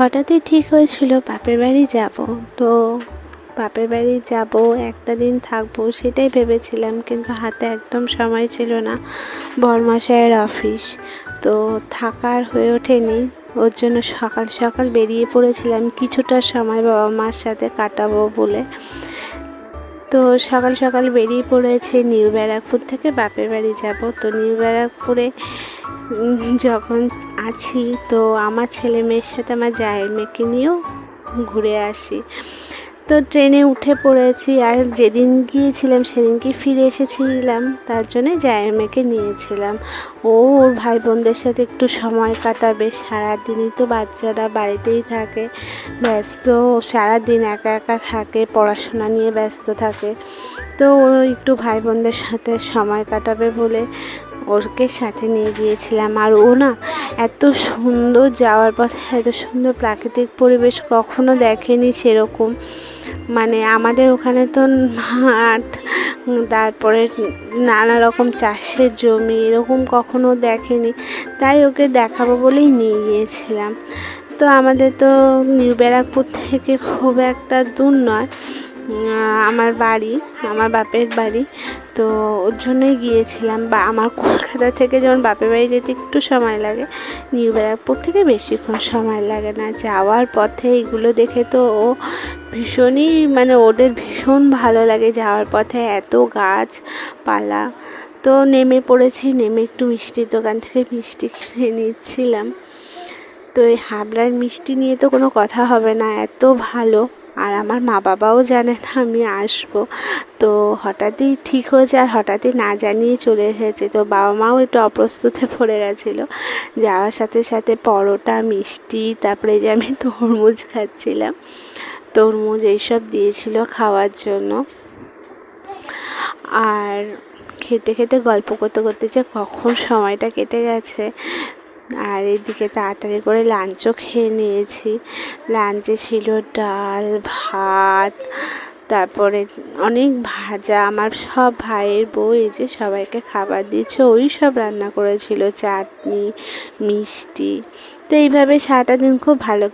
হঠাৎই ঠিক হয়েছিল বাপের বাড়ি যাব। তো বাপের বাড়ি যাব, একটা দিন থাকব সেটাই ভেবেছিলাম, কিন্তু হাতে একদম সময় ছিল না। বরমাসায়ের অফিস। তো থাকার হয়ে ওঠেনি। ওর জন্য সকাল সকাল বেরিয়ে পড়েছিলাম, কিছুটা সময় বাবা মার সাথে কাটাবো বলে। তো সকাল সকাল বেরিয়ে পড়েছে নিউ ব্যারাকপুর থেকে বাপের বাড়ি যাব। তো নিউ ব্যারাকপুরে যখন আছি, তো আমার ছেলে মেয়ের সাথে আমার জায়ের মেয়েকে নিয়েও ঘুরে আসি। তো ট্রেনে উঠে পড়েছি আর যেদিন গিয়েছিলাম সেদিনকে ফিরে এসেছিলাম? তার জন্যে জায়ের মেয়েকে নিয়েছিলাম। ও ওর ভাই বোনদের সাথে একটু সময় কাটাবে, সারাদিনই তো বাচ্চারা বাড়িতেই থাকে, ব্যস্ত, সারাদিন একা একা থাকে, পড়াশোনা নিয়ে ব্যস্ত থাকে। তো ও একটু ভাই বোনদের সাথে সময় কাটাবে বলে ওরকে সাথে নিয়ে গিয়েছিলাম। আর ও না এত সুন্দর যাওয়ার পথে, এত সুন্দর প্রাকৃতিক পরিবেশ কখনো দেখেনি সেরকম। মানে আমাদের ওখানে তো মাঠ তারপরে নানা রকম চাষের জমি এরকম কখনো দেখেনি। তাই ওকে দেখাবো বলেই নিয়ে গিয়েছিলাম। তো আমাদের তো নিউ ব্যারাকপুর থেকে খুব একটা দূর নয়। আমার বাড়ি, আমার বাপের বাড়ি। তো ওর জন্যই গিয়েছিলাম। বা আমার কলকাতা থেকে যেমন বাপের বাড়ি যেতে একটু সময় লাগে, নিউ ব্যারাকপুর থেকে বেশিক্ষণ সময় লাগে না। যাওয়ার পথে এগুলো দেখে তো ও ভীষণই মানে ওদের ভীষণ ভালো লাগে যাওয়ার পথে। এত গাছপালা। তো নেমে পড়েছি, নেমে একটু মিষ্টির দোকান থেকে মিষ্টি কিনে নিচ্ছিলাম। তো এই হাবড়ার মিষ্টি নিয়ে তো কোনো কথা হবে না, এত ভালো। আর আমার মা বাবাও জানে না আমি আসব। তো হঠাৎই ঠিক হয়েছে আর হঠাৎই না জানিয়ে চলে এসেছে। তো বাবা মাও একটু অপ্রস্তুতে পড়ে গেছিল। যাওয়ার সাথে সাথে পরোটা, মিষ্টি, তারপরে যে আমি তরমুজ খাচ্ছিলাম। তরমুজ এইসব দিয়েছিল খাওয়ার জন্য। আর খেতে খেতে গল্প করতে করতে যে কখন সময়টা কেটে গেছে আর এদিকে তাড়াতাড়ি করে লাঞ্চও খেয়ে নিয়েছি। লাঞ্চে ছিল ডাল, ভাত, তারপরে অনেক ভাজা। আমার সব ভাইয়ের বউ এই যে সবাইকে খাবার দিয়েছে, ওই সব রান্না করেছিল, চাটনি, মিষ্টি। তো এইভাবে সারাটা দিন খুব ভালো